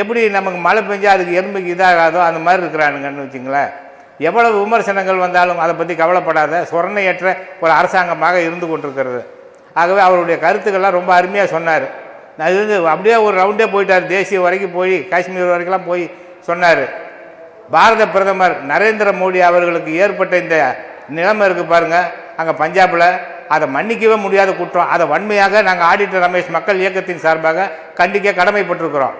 எப்படி நமக்கு மழை பெஞ்சா அதுக்கு எறும்புக்கு இதாகாதோ அந்த மாதிரி இருக்கிறானுங்கன்னு வச்சுங்களேன். எவ்வளவு விமர்சனங்கள் வந்தாலும் அதை பற்றி கவலைப்படாத சொரணையற்ற ஒரு அரசாங்கமாக இருந்து கொண்டிருக்கிறது. ஆகவே அவருடைய கருத்துக்கள்லாம் ரொம்ப அருமையாக சொன்னார். அது வந்து அப்படியே ஒரு ரவுண்டே போயிட்டார். தேசிய வரைக்கும் போய் காஷ்மீர் வரைக்கும்லாம் போய் சொன்னார். பாரத பிரதமர் நரேந்திர மோடி அவர்களுக்கு ஏற்பட்ட இந்த நிலைமை இருக்குது பாருங்கள் அங்கே பஞ்சாபில் அதை மன்னிக்கவே முடியாத குற்றம். அதை வன்மையாக நாங்கள் ஆடிட்டர் ரமேஷ் மக்கள் இயக்கத்தின் சார்பாக கண்டிக்க கடமைப்பட்டிருக்கிறோம்.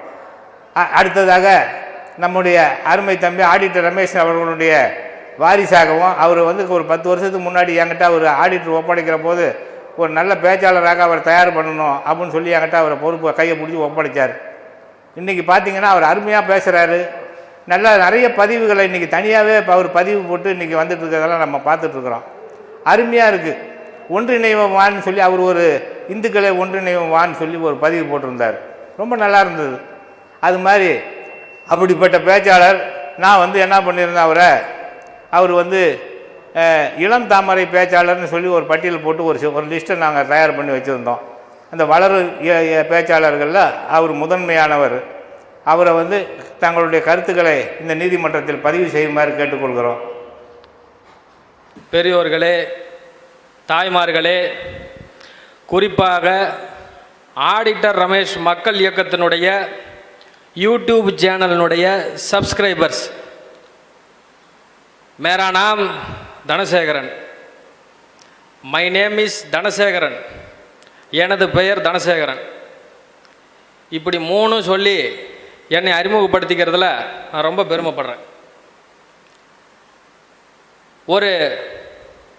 அடுத்ததாக நம்முடைய அருமை தம்பி ஆடிட்டர் ரமேஷ் அவர்களுடைய வாரிசாகவும் அவர் வந்து ஒரு பத்து வருஷத்துக்கு முன்னாடி என்கிட்ட அவர் ஆடிட்டர் ஒப்படைக்கிற போது ஒரு நல்ல பேச்சாளராக அவர் தயார் பண்ணணும் அப்படின்னு சொல்லி என்கிட்ட அவரை பொறுப்பு கையை பிடிச்சி ஒப்படைச்சார். இன்றைக்கி பார்த்தீங்கன்னா அவர் அருமையாக பேசுகிறாரு நல்ல நிறைய பதிவுகளை இன்றைக்கி தனியாகவே இப்போ அவர் பதிவு போட்டு இன்றைக்கி வந்துட்டு இருக்கிறதெல்லாம் நம்ம பார்த்துட்ருக்குறோம் அருமையாக இருக்குது ஒன்றிணைவான்னு வான்னு சொல்லி அவர் ஒரு இந்துக்களை ஒன்றிணைவோம் வான்னு சொல்லி ஒரு பதிவு போட்டிருந்தார். ரொம்ப நல்லா இருந்தது. அது மாதிரி அப்படிப்பட்ட பேச்சாளர் நான் வந்து என்ன பண்ணியிருந்தேன் அவரை அவர் வந்து இளம் தாமரை பேச்சாளர்னு சொல்லி ஒரு பட்டியல் போட்டு ஒரு ஒரு லிஸ்ட்டை நாங்கள் தயார் பண்ணி வச்சுருந்தோம். அந்த வளர் பேச்சாளர்களில் அவர் முதன்மையானவர். அவரை வந்து தங்களுடைய கருத்துக்களை இந்த நீதிமன்றத்தில் பதிவு செய்யுமாறு கேட்டுக்கொள்கிறோம். பெரியோர்களே தாய்மார்களே குறிப்பாக ஆடிட்டர் ரமேஷ் மக்கள் இயக்கத்தினுடைய யூடியூப் சேனலினுடைய சப்ஸ்கிரைபர்ஸ் மேரா நாம் Dhanasekaran. My name is Dhanasekaran. எனது பெயர் தனசேகரன். இப்படி மூணு சொல்லி என்னை அறிமுகப்படுத்திக்கிறதுல நான் ரொம்ப பெருமைப்படுறேன். ஒரு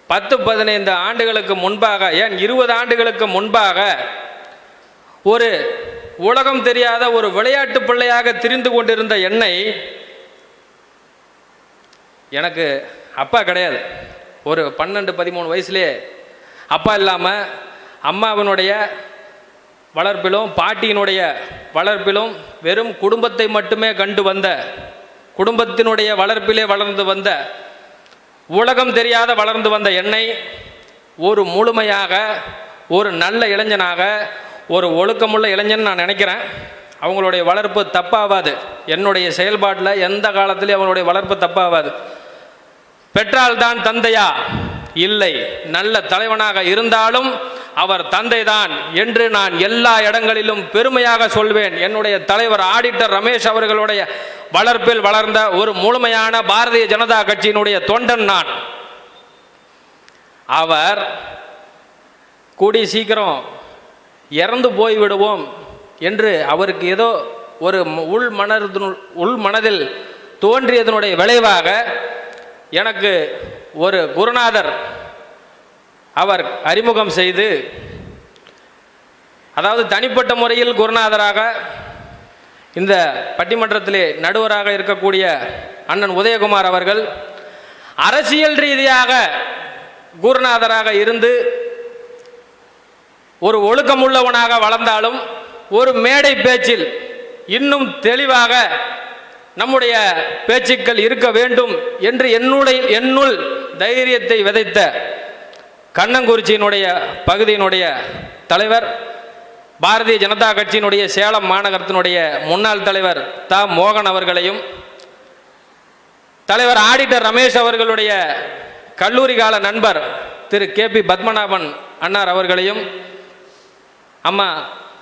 பத்து பதினைந்து ஆண்டுகளுக்கு முன்பாக ஏன் இருபது ஆண்டுகளுக்கு முன்பாக ஒரு உலகம் தெரியாத ஒரு விளையாட்டு பிள்ளையாக திரிந்து கொண்டிருந்த என்னை எனக்கு அப்பா கிடையாது. ஒரு பன்னெண்டு பதிமூணு வயசுலேயே அப்பா இல்லாமல் அம்மாவினுடைய வளர்ப்பிலும் பாட்டியினுடைய வளர்ப்பிலும் வெறும் குடும்பத்தை மட்டுமே கண்டு வந்த குடும்பத்தினுடைய வளர்ப்பிலே வளர்ந்து வந்த உலகம் தெரியாத வளர்ந்து வந்த என்னை ஒரு முழுமையாக ஒரு நல்ல இளைஞனாக ஒரு ஒழுக்கமுள்ள இளைஞன் நான் நினைக்கிறேன். அவங்களுடைய வளர்ப்பு தப்பாகாது என்னுடைய செயல்பாட்டில் எந்த காலத்திலையும் அவங்களுடைய வளர்ப்பு தப்பாகாது பெற்றால் தான் தந்தையா? இல்லை. நல்ல தலைவனாக இருந்தாலும் அவர் தந்தைதான் என்று நான் எல்லா இடங்களிலும் பெருமையாக சொல்வேன். என்னுடைய தலைவர் ஆடிட்டர் ரமேஷ் அவர்களுடைய வளர்ப்பில் வளர்ந்த ஒரு முழுமையான பாரதிய ஜனதா கட்சியினுடைய தொண்டன் நான். அவர் கூடி சீக்கிரம் இறந்து போய் விடுவோம் என்று அவருக்கு ஏதோ ஒரு உள் மனது உள் மனதில் தோன்றியதனுடைய விளைவாக எனக்கு ஒரு குருநாதர் அவர் அறிமுகம் செய்து அதாவது தனிப்பட்ட முறையில் குருநாதராக இந்த பட்டிமன்றத்திலே நடுவராக இருக்கக்கூடிய அண்ணன் உதயகுமார் அவர்கள் அரசியல் ரீதியாக குருநாதராக இருந்து ஒரு ஒழுக்கமுள்ளவனாக வளர்ந்தாலும் ஒரு மேடை பேச்சில் இன்னும் தெளிவாக நம்முடைய பேச்சுக்கள் இருக்க வேண்டும் என்று என்னுடைய என்னுள் தைரியத்தை விதைத்த கண்ணங்குறிச்சியினுடைய பகுதியினுடைய தலைவர் பாரதிய ஜனதா கட்சியினுடைய சேலம் மாநகரத்தினுடைய முன்னாள் தலைவர் த. மோகன் அவர்களையும் தலைவர் ஆடிட்டர் ரமேஷ் அவர்களுடைய கல்லூரி கால நண்பர் திரு. கே. பி. பத்மநாபன் அன்னார் அவர்களையும் அம்மா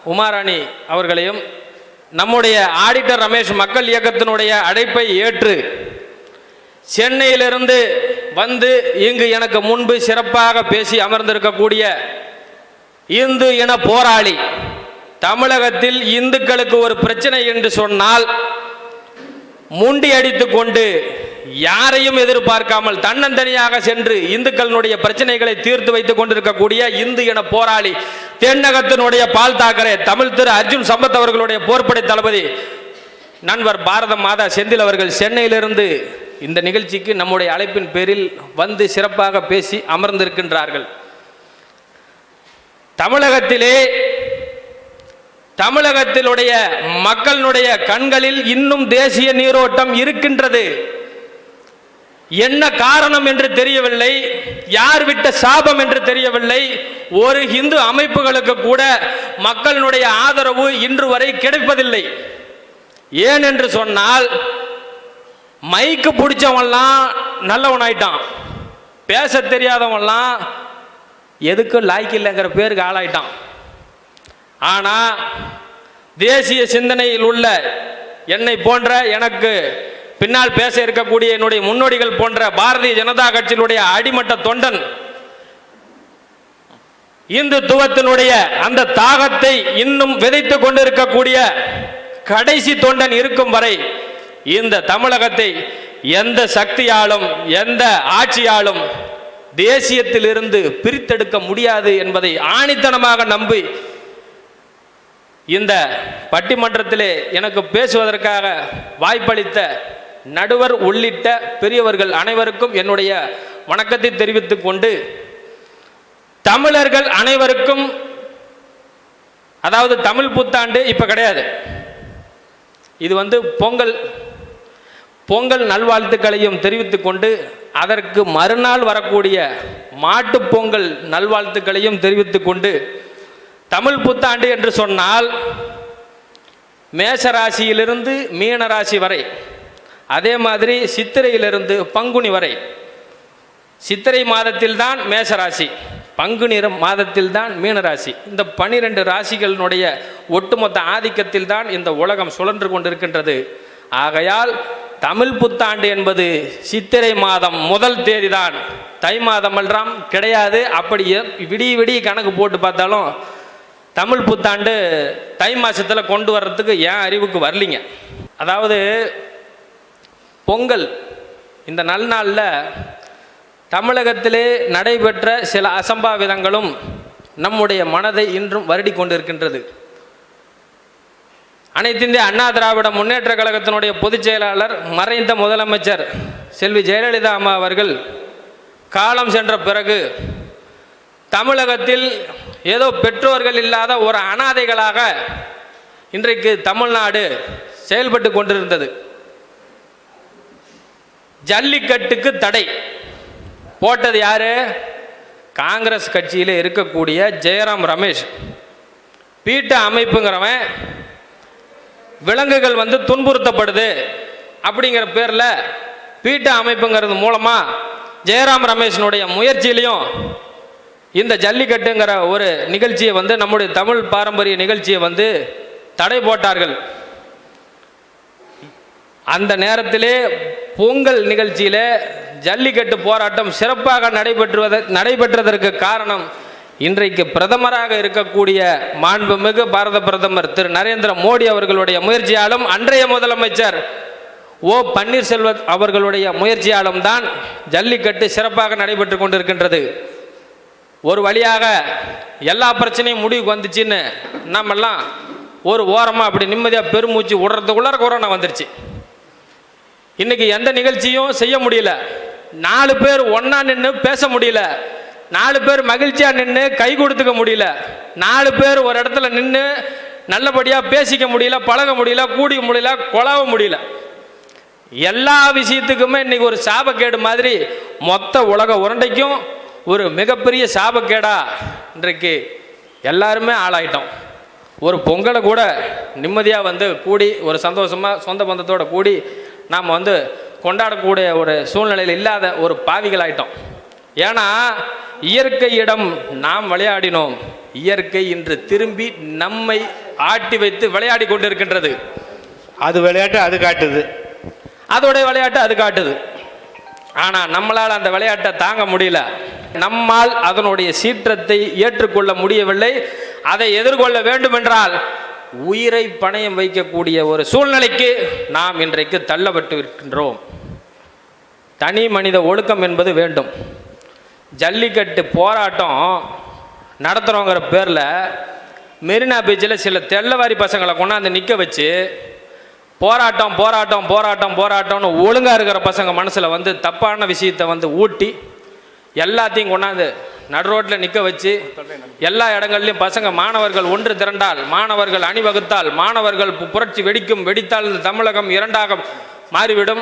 உமாராணி அவர்களையும் நம்முடைய ஆடிட்டர் ரமேஷ் மக்கள் இயக்கத்தினுடைய அழைப்பை ஏற்று சென்னையிலிருந்து வந்து இங்கு எனக்கு முன்பு சிறப்பாக பேசி அமர்ந்திருக்கக்கூடிய இந்து இன போராளி தமிழகத்தில் இந்துக்களுக்கு ஒரு பிரச்சனை என்று சொன்னால் முண்டி அடித்து கொண்டு யாரையும் எதிர்பார்க்காமல் தன்னந்தனியாக சென்று இந்துக்களினுடைய பிரச்சனைகளை தீர்த்து வைத்துக் கொண்டிருக்கக்கூடிய இந்து என போராளி தென்னகத்தினுடைய பால் தாக்கரே தமிழ் திரு அர்ஜுன் சம்பத் அவர்களுடைய போர்ப்படை தளபதி நண்பர் பாரத மாதா செந்தில் அவர்கள் சென்னையிலிருந்து இந்த நிகழ்ச்சிக்கு நம்முடைய அழைப்பின் பேரில் வந்து சிறப்பாக பேசி அமர்ந்திருக்கின்றார்கள். தமிழகத்திலே தமிழகத்திலுடைய மக்களுடைய கண்களில் இன்னும் தேசிய நீரோட்டம் இருக்கின்றது. என்ன காரணம் என்று தெரியவில்லை யார் விட்ட சாபம் என்று தெரியவில்லை ஒரு இந்து அமைப்புகளுக்கு கூட மக்களினுடைய ஆதரவு இன்று வரை கிடைப்பதில்லை. ஏன் என்று சொன்னால் மைக்கு பிடிச்சவன்லாம் நல்லவனாயிட்டான். பேச தெரியாதவன்லாம் எதுக்கும் லாய்க்கு இல்லைங்கிற பேருக்கு ஆளாயிட்டான். ஆனால் தேசிய சிந்தனையில் உள்ள என்னை போன்ற எனக்கு பின்னால் பேச இருக்கக்கூடிய என்னுடைய முன்னோடிகள் போன்ற பாரதிய ஜனதா கட்சியினுடைய அடிமட்ட தொண்டன் இந்துத்துவத்தினுடைய அந்த தாகத்தை இன்னும் விதைத்து கொண்டிருக்கக்கூடிய கடைசி தொண்டன் இருக்கும் வரை இந்த தமிழகத்தை எந்த சக்தியாலும் எந்த ஆட்சியாலும் தேசியத்திலிருந்து பிரித்தெடுக்க முடியாது என்பதை ஆணித்தனமாக நம்பி இந்த பட்டிமன்றத்திலே எனக்கு பேசுவதற்காக வாய்ப்பளித்த நடுவர் உள்ளிட்ட பெரியவர்கள் அனைவருக்கும் என்னுடைய வணக்கத்தை தெரிவித்துக் கொண்டு தமிழர்கள் அனைவருக்கும் அதாவது தமிழ் புத்தாண்டு இப்போ கிடையாது. இது வந்து பொங்கல் பொங்கல் நல்வாழ்த்துக்களையும் தெரிவித்துக் கொண்டு அதற்கு மறுநாள் வரக்கூடிய மாட்டு பொங்கல் நல்வாழ்த்துக்களையும் தெரிவித்துக் கொண்டு தமிழ் புத்தாண்டு என்று சொன்னால் மேஷராசியிலிருந்து மீனராசி வரை அதே மாதிரி சித்திரையிலிருந்து பங்குனி வரை. சித்திரை மாதத்தில்தான் மேசராசி பங்குனி மாதத்தில்தான் மீனராசி. இந்த பனிரெண்டு ராசிகளினுடைய ஒட்டுமொத்த ஆதிக்கத்தில் தான் இந்த உலகம் சுழன்று கொண்டிருக்கின்றது. ஆகையால் தமிழ் புத்தாண்டு என்பது சித்திரை மாதம் முதல் தேதி தான் தை மாதம் எல்லாம் கிடையாது. அப்படி விடிய விடிய கணக்கு போட்டு பார்த்தாலும் தமிழ் புத்தாண்டு தை மாதத்தில் கொண்டு வர்றதுக்கு ஏன் அறிவுக்கு வரலிங்க? அதாவது பொங்கல். இந்த நல்நாளில் தமிழகத்திலே நடைபெற்ற சில அசம்பாவிதங்களும் நம்முடைய மனதை இன்றும் வருடி கொண்டிருக்கின்றது. அனைத்து இந்திய அண்ணா திராவிட முன்னேற்ற கழகத்தினுடைய பொதுச் செயலாளர் மறைந்த முதலமைச்சர் செல்வி ஜெயலலிதா அம்மா அவர்கள் காலம் சென்ற பிறகு தமிழகத்தில் ஏதோ பெற்றோர்கள் இல்லாத ஒரு அனாதைகளாக இன்றைக்கு தமிழ்நாடு செயல்பட்டு கொண்டிருந்தது. ஜல்லிக்கட்டுக்கு தடை. போட்டது யாரு? காங்கிரஸ் கட்சியில் இருக்கக்கூடிய ஜெயராம் ரமேஷ். பீட்ட அமைப்புங்கிறவன் விலங்குகள் வந்து துன்புறுத்தப்படுது அப்படிங்கிற பேரில் பீட்ட அமைப்புங்கிறது மூலமாக ஜெயராம் ரமேஷனுடைய முயற்சியிலையும் இந்த ஜல்லிக்கட்டுங்கிற ஒரு நிகழ்ச்சியை வந்து நம்முடைய தமிழ் பாரம்பரிய நிகழ்ச்சியை வந்து தடை போட்டார்கள். அந்த நேரத்திலே பொங்கல் நிகழ்ச்சியில் ஜல்லிக்கட்டு போராட்டம் சிறப்பாக நடைபெற்றுவத நடைபெற்றதற்கு காரணம் இன்றைக்கு பிரதமராக இருக்கக்கூடிய மாண்புமிகு பாரத பிரதமர் திரு நரேந்திர மோடி அவர்களுடைய முயற்சியாலும் அன்றைய முதலமைச்சர் ஓ பன்னீர்செல்வ அவர்களுடைய முயற்சியாலும் தான் ஜல்லிக்கட்டு சிறப்பாக நடைபெற்று கொண்டிருக்கின்றது. ஒரு வழியாக எல்லா பிரச்சனையும் முடிவுக்கு வந்துச்சுன்னு நம்மெல்லாம் ஒரு ஓரமாக அப்படி நிம்மதியாக பெருமூச்சு விடுறதுக்குள்ளார கொரோனா வந்துருச்சு. இன்னைக்கு எந்த நிகழ்ச்சியும் செய்ய முடியல. நாலு பேர் ஒன்றா நின்று பேச முடியல. நாலு பேர் மகிழ்ச்சியாக நின்று கை கொடுத்துக்க முடியல. நாலு பேர் ஒரு இடத்துல நின்று நல்லபடியாக பேசிக்க முடியல பழக முடியல கூடி முடியல கொலாவ முடியல. எல்லா விஷயத்துக்குமே இன்னைக்கு ஒரு சாபக்கேடு மாதிரி மொத்த உலக உருண்டைக்கும் ஒரு மிகப்பெரிய சாபக்கேடா இன்றைக்கு எல்லாருமே ஆளாயிட்டோம். ஒரு பொங்கலை கூட நிம்மதியாக வந்து கூடி ஒரு சந்தோஷமாக சொந்த பந்தத்தோட கூடி நாம் வந்து கொண்டாடக்கூடிய ஒரு சூழ்நிலையில் இல்லாத ஒரு பாவிகள் ஆயிட்டோம் ஏன்னா இயற்கையிடம் நாம் விளையாடினோம். இயற்கை இன்று திரும்பி நம்மை ஆட்டி வைத்து விளையாடி கொண்டிருக்கின்றது. அது விளையாட்டு அது காட்டுது. அதோடைய விளையாட்டு அது காட்டுது. ஆனால் நம்மளால் அந்த விளையாட்டை தாங்க முடியல. நம்மால் அதனுடைய சீற்றத்தை ஏற்றுக்கொள்ள முடியவில்லை. அதை எதிர்கொள்ள வேண்டுமென்றால் உயிரை பணயம் வைக்கக்கூடிய ஒரு சூழ்நிலைக்கு நாம் இன்றைக்கு தள்ளப்பட்டு இருக்கின்றோம் தனி மனித ஒழுக்கம் என்பது வேண்டும். ஜல்லிக்கட்டு போராட்டம் நடத்துகிறோங்கிற பேரில் மெரினா பீச்சில் சில தெள்ளவாரி பசங்களை கொண்டாந்து நிற்க வச்சு போராட்டம் போராட்டம் போராட்டம் போராட்டம்னு ஒழுங்காக இருக்கிற பசங்க மனசில் வந்து தப்பான விஷயத்தை வந்து ஊட்டி எல்லாத்தையும் கொண்டாந்து நடு ரோட்டில் நிற்க வச்சு எல்லா இடங்கள்லையும் பசங்க மாணவர்கள் ஒன்று திரண்டால் மாணவர்கள் அணிவகுத்தால் மாணவர்கள் பு- புரட்சி வெடிக்கும் வெடித்தால் இந்த தமிழகம் இரண்டாக மாறிவிடும்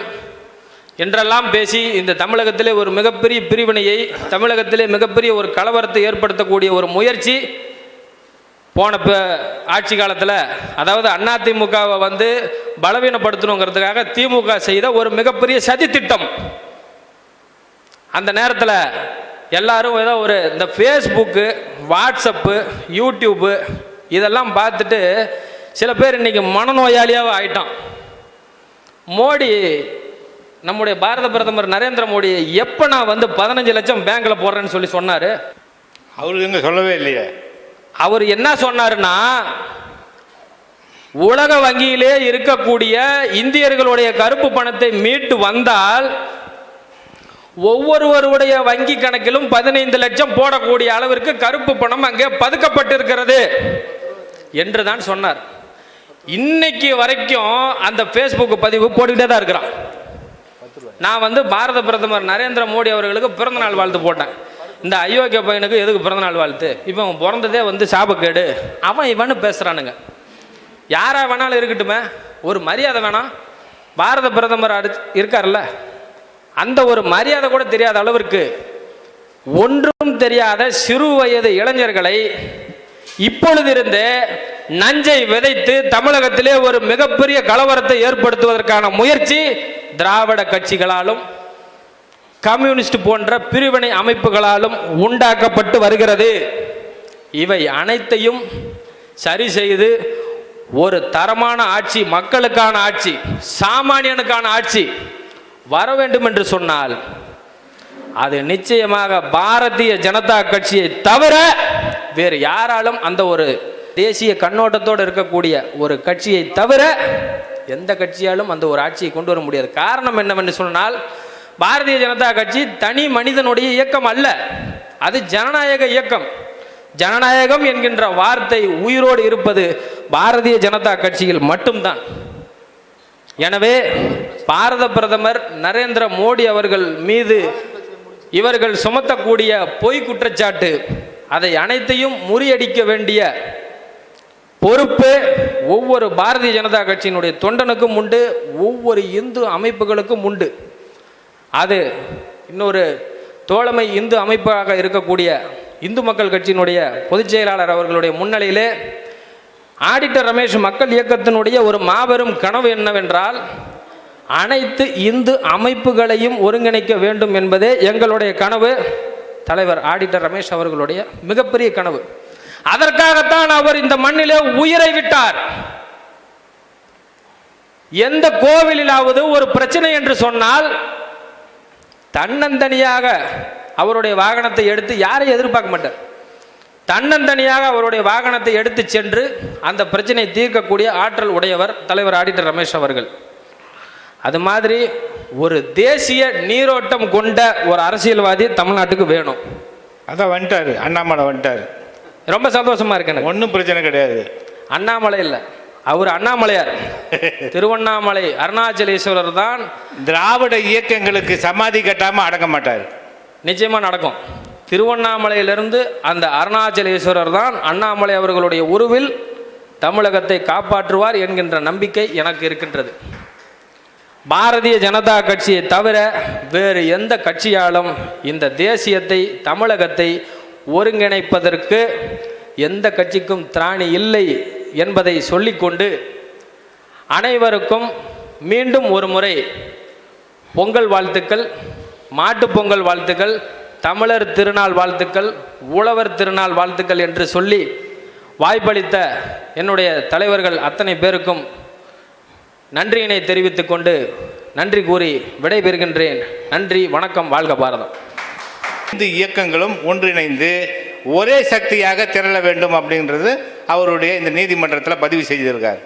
என்றெல்லாம் பேசி இந்த தமிழகத்திலே ஒரு மிகப்பெரிய பிரிவினையை தமிழகத்திலே மிகப்பெரிய ஒரு கலவரத்தை ஏற்படுத்தக்கூடிய ஒரு முயற்சி போன இப்போ ஆட்சி காலத்தில். அதாவது அதிமுகவை வந்து பலவீனப்படுத்தணுங்கிறதுக்காக திமுக செய்த ஒரு மிகப்பெரிய சதித்திட்டம். அந்த நேரத்தில் எல்லாரும் ஏதோ ஒரு இந்த ஃபேஸ்புக்கு வாட்ஸ்அப்பு யூடியூப்பு இதெல்லாம் பார்த்துட்டு சில பேர் இன்னைக்கு மனநோயாளியாக ஆயிட்டான். மோடி நம்முடைய பாரத பிரதமர் நரேந்திர மோடி எப்போ நான் வந்து பதினஞ்சு லட்சம் பேங்க்கில் போடுறேன்னு சொல்லி சொன்னார்? அவருக்கு எங்க சொல்லவே இல்லையே. அவர் என்ன சொன்னாருன்னா உலக வங்கியிலே இருக்கக்கூடிய இந்தியர்களுடைய கருப்பு பணத்தை மீட்டு வந்தால் ஒவ்வொருவருடைய வங்கி கணக்கிலும் பதினைந்து லட்சம் போடக்கூடிய அளவிற்கு கருப்பு பணம் அங்கே பதுக்கப்பட்டிருக்கிறது என்று தான் சொன்னார். இன்னைக்கு வரைக்கும் அந்த ஃபேஸ்புக் பதிவு போட்டுக்கிட்டே தான் இருக்கிறான். நான் வந்து பாரத பிரதமர் நரேந்திர மோடி அவர்களுக்கு பிறந்தநாள் வாழ்த்து போட்டேன். இந்த அயோக்கிய பையனுக்கு எதுக்கு பிறந்தநாள் வாழ்த்து? இப்போ அவன் பிறந்ததே வந்து சாபக்கேடு. அவன் இவனு பேசுகிறானுங்க யாரா வேணாலும் இருக்கட்டுமே. ஒரு மரியாதை வேணாம். பாரத பிரதமர் அடு இருக்கார்ல அந்த ஒரு மரியாதை கூட தெரியாத அளவிற்கு ஒன்றும் தெரியாத சிறு வயது இளைஞர்களை இப்பொழுதிருந்தே நஞ்சை விதைத்து தமிழகத்திலே ஒரு மிகப்பெரிய கலவரத்தை ஏற்படுத்துவதற்கான முயற்சி திராவிட கட்சிகளாலும் கம்யூனிஸ்ட் போன்ற பிரிவினை அமைப்புகளாலும் உண்டாக்கப்பட்டு வருகிறது. இவை அனைத்தையும் சரி செய்து ஒரு தரமான ஆட்சி மக்களுக்கான ஆட்சி சாமானியனுக்கான ஆட்சி வர வேண்டும் என்று சொன்னால் அது நிச்சயமாக பாரதிய ஜனதா கட்சியை தவிர வேறு யாராலும் அந்த ஒரு தேசிய கண்ணோட்டத்தோடு இருக்கக்கூடிய ஒரு கட்சியை தவிர எந்த கட்சியாலும் அந்த ஒரு ஆட்சியை கொண்டு வர முடியாது. காரணம் என்னவென்று சொன்னால் பாரதிய ஜனதா கட்சி தனி மனிதனுடைய இயக்கம் அல்ல அது ஜனநாயக இயக்கம். ஜனநாயகம் என்கின்ற வார்த்தை உயிரோடு இருப்பது பாரதிய ஜனதா கட்சியில் மட்டும்தான். எனவே பாரத பிரதமர் நரேந்திர மோடி அவர்கள் மீது இவர்கள் சுமத்தக்கூடிய பொய் குற்றச்சாட்டு. அதை அனைத்தையும் முறியடிக்க வேண்டிய பொறுப்பு ஒவ்வொரு பாரதிய ஜனதா கட்சியினுடைய தொண்டனுக்கும் உண்டு ஒவ்வொரு இந்து அமைப்புகளுக்கும் உண்டு. அது இன்னொரு தோழமை இந்து அமைப்பாக இருக்கக்கூடிய இந்து மக்கள் கட்சியினுடைய பொதுச் செயலாளர் அவர்களுடைய முன்னிலையிலே ஆடிட்டர் ரமேஷ் மக்கள் இயக்கத்தினுடைய ஒரு மாபெரும் கனவு என்னவென்றால் அனைத்து இந்து அமைப்புகளையும் ஒருங்கிணைக்க வேண்டும் என்பதே எங்களுடைய கனவு. தலைவர் ஆடிட்டர் ரமேஷ் அவர்களுடைய மிகப்பெரிய கனவு. அதற்காகத்தான் அவர் இந்த மண்ணிலே உயிரை விட்டார். எந்த கோவிலிலாவது ஒரு பிரச்சனை என்று சொன்னால் தன்னந்தனியாக அவருடைய வாகனத்தை எடுத்து யாரையும் எதிர்பார்க்க மாட்டார். தன்னந்தனியாக அவருடைய வாகனத்தை எடுத்து சென்று அந்த பிரச்சனையை தீர்க்கக்கூடிய ஆற்றல் உடையவர் தலைவர் ஆடிட்டர் ரமேஷ் அவர்கள். அது மாதிரி ஒரு தேசிய நீரோட்டம் கொண்ட ஒரு அரசியல்வாதி தமிழ்நாட்டுக்கு வேணும். அதான் வந்துட்டாரு அண்ணாமலை வந்துட்டாரு. ரொம்ப சந்தோஷமா இருக்கு எனக்கு. ஒன்றும் பிரச்சனை கிடையாது. அண்ணாமலை இல்லை. அவர் அண்ணாமலையார். திருவண்ணாமலை அருணாச்சலேஸ்வரர் தான் திராவிட இயக்கங்களுக்கு சமாதி கட்டாம அடங்க மாட்டார். நிச்சயமா நடக்கும். திருவண்ணாமலையிலிருந்து அந்த அருணாச்சலேஸ்வரர் தான் அண்ணாமலை அவர்களுடைய உருவில் தமிழகத்தை காப்பாற்றுவார் என்கின்ற நம்பிக்கை எனக்கு இருக்கின்றது. பாரதிய ஜனதா கட்சியை தவிர வேறு எந்த கட்சியாலும் இந்த தேசியத்தை தமிழகத்தை ஒருங்கிணைப்பதற்கு எந்த கட்சிக்கும் திராணி இல்லை என்பதை சொல்லிக்கொண்டு அனைவருக்கும் மீண்டும் ஒரு முறை பொங்கல் வாழ்த்துக்கள் மாட்டுப்பொங்கல் வாழ்த்துக்கள் தமிழர் திருநாள் வாழ்த்துக்கள் உழவர் திருநாள் வாழ்த்துக்கள் என்று சொல்லி வாய்ப்பளித்த என்னுடைய தலைவர்கள் அத்தனை பேருக்கும் நன்றியினை தெரிவித்துக் கொண்டு நன்றி கூறி விடைபெறுகின்றேன். நன்றி வணக்கம் வாழ்க பாரதம். இந்து இயக்கங்களும் ஒன்றிணைந்து ஒரே சக்தியாக திரள வேண்டும் அப்படின்றது அவருடைய இந்த நீதிமன்றத்தில் பதிவு செய்திருக்கார்.